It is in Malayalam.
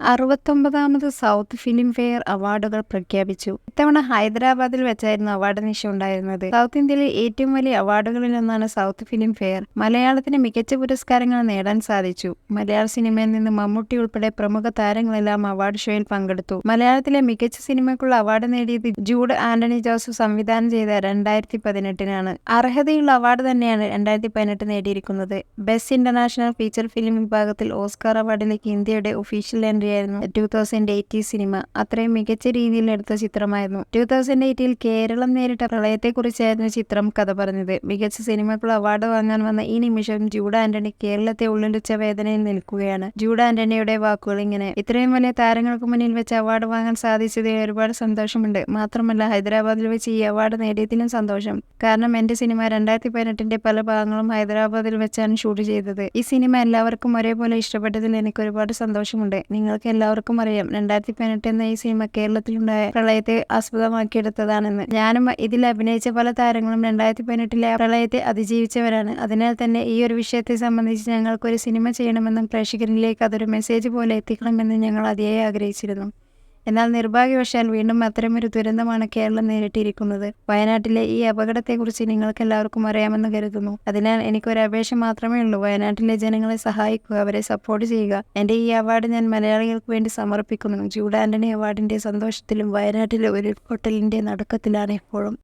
അറുപത്തൊമ്പതാമത് സൗത്ത് ഫിലിം ഫെയർ അവാർഡുകൾ പ്രഖ്യാപിച്ചു. ഇത്തവണ ഹൈദരാബാദിൽ വെച്ചായിരുന്നു അവാർഡ് നിശ ഉണ്ടായിരുന്നത്. സൗത്ത് ഇന്ത്യയിലെ ഏറ്റവും വലിയ അവാർഡുകളിൽ ഒന്നാണ് സൗത്ത് ഫിലിം ഫെയർ. മലയാളത്തിന് മികച്ച പുരസ്കാരങ്ങൾ നേടാൻ സാധിച്ചു. മലയാള സിനിമയിൽ നിന്ന് മമ്മൂട്ടി ഉൾപ്പെടെ പ്രമുഖ താരങ്ങളെല്ലാം അവാർഡ് ഷോയിൽ പങ്കെടുത്തു. മലയാളത്തിലെ മികച്ച സിനിമയ്ക്കുള്ള അവാർഡ് നേടിയത് ജൂഡ് ആന്റണി ജോസഫ് സംവിധാനം ചെയ്ത രണ്ടായിരത്തി പതിനെട്ടിനാണ് അർഹതയുള്ള അവാർഡ് തന്നെയാണ് രണ്ടായിരത്തി പതിനെട്ട് നേടിയിരിക്കുന്നത്. ബെസ്റ്റ് ഇന്റർനാഷണൽ ഫീച്ചർ ഫിലിം വിഭാഗത്തിൽ ഓസ്കാർ അവാർഡിലേക്ക് ഇന്ത്യയുടെ ഒഫീഷ്യൽ ആയിരുന്നു ടൂ തൗസൻഡ് എയ്റ്റി സിനിമ അത്രയും മികച്ച രീതിയിൽ എടുത്ത ചിത്രമായിരുന്നു. ടൂ തൗസൻഡ് എയ്റ്റിൽ കേരളം നേരിട്ട പ്രളയത്തെക്കുറിച്ചായിരുന്നു ചിത്രം കഥ പറഞ്ഞത്. മികച്ച സിനിമകൾ അവാർഡ് വാങ്ങാൻ വന്ന ഈ നിമിഷം ജൂഡ് ആന്റണി കേരളത്തെ ഉള്ളിടിച്ച വേദനയിൽ നിൽക്കുകയാണ്. ജൂഡ ആന്റണിയുടെ വാക്കുകൾ ഇങ്ങനെ ഇത്രയും വലിയ താരങ്ങൾക്ക് മുന്നിൽ വെച്ച് അവാർഡ് വാങ്ങാൻ സാധിച്ചതിൽ ഒരുപാട് സന്തോഷമുണ്ട്. മാത്രമല്ല ഹൈദരാബാദിൽ വെച്ച് ഈ അവാർഡ് നേടിയതിലും സന്തോഷം. കാരണം എന്റെ സിനിമ രണ്ടായിരത്തി പതിനെട്ടിന്റെ പല ഭാഗങ്ങളും ഹൈദരാബാദിൽ വെച്ചാണ് ഷൂട്ട് ചെയ്തത്. ഈ സിനിമ എല്ലാവർക്കും ഒരേപോലെ ഇഷ്ടപ്പെട്ടതിൽ എനിക്ക് ഒരുപാട് സന്തോഷമുണ്ട്. നിങ്ങൾക്ക് എല്ലാവർക്കും അറിയാം. രണ്ടായിരത്തി പതിനെട്ട് എന്ന ഈ സിനിമ കേരളത്തിലുണ്ടായ പ്രളയത്തെ ആസ്പദമാക്കിയെടുത്തതാണെന്ന്. ഞാനും ഇതിൽ അഭിനയിച്ച പല താരങ്ങളും രണ്ടായിരത്തി പതിനെട്ടിലെ പ്രളയത്തെ അതിജീവിച്ചവരാണ്. അതിനാൽ തന്നെ ഈ ഒരു വിഷയത്തെ സംബന്ധിച്ച് ഞങ്ങൾക്കൊരു സിനിമ ചെയ്യണമെന്നും പ്രേക്ഷകരിലേക്ക് അതൊരു മെസ്സേജ് പോലെ എത്തിക്കണമെന്നും ഞങ്ങൾ അതിയായി ആഗ്രഹിച്ചിരുന്നു. എന്നാൽ നിർഭാഗ്യവശാൽ വീണ്ടും അത്തരമൊരു ദുരന്തമാണ് കേരളം നേരിട്ടിരിക്കുന്നത്. വയനാട്ടിലെ ഈ അപകടത്തെക്കുറിച്ച് നിങ്ങൾക്ക് എല്ലാവർക്കും അറിയാമെന്ന് കരുതുന്നു. അതിനാൽ എനിക്കൊരു അപേക്ഷ മാത്രമേ ഉള്ളൂ. വയനാട്ടിലെ ജനങ്ങളെ സഹായിക്കുക അവരെ സപ്പോർട്ട് ചെയ്യുക. എന്റെ ഈ അവാർഡ് ഞാൻ മലയാളികൾക്ക് വേണ്ടി സമർപ്പിക്കുന്നു. ജൂഡ് ആന്റണി അവാർഡിന്റെ സന്തോഷത്തിലും വയനാട്ടിലെ ഒരു ഹോട്ടലിന്റെ നടുക്കത്തിലാണ് എപ്പോഴും.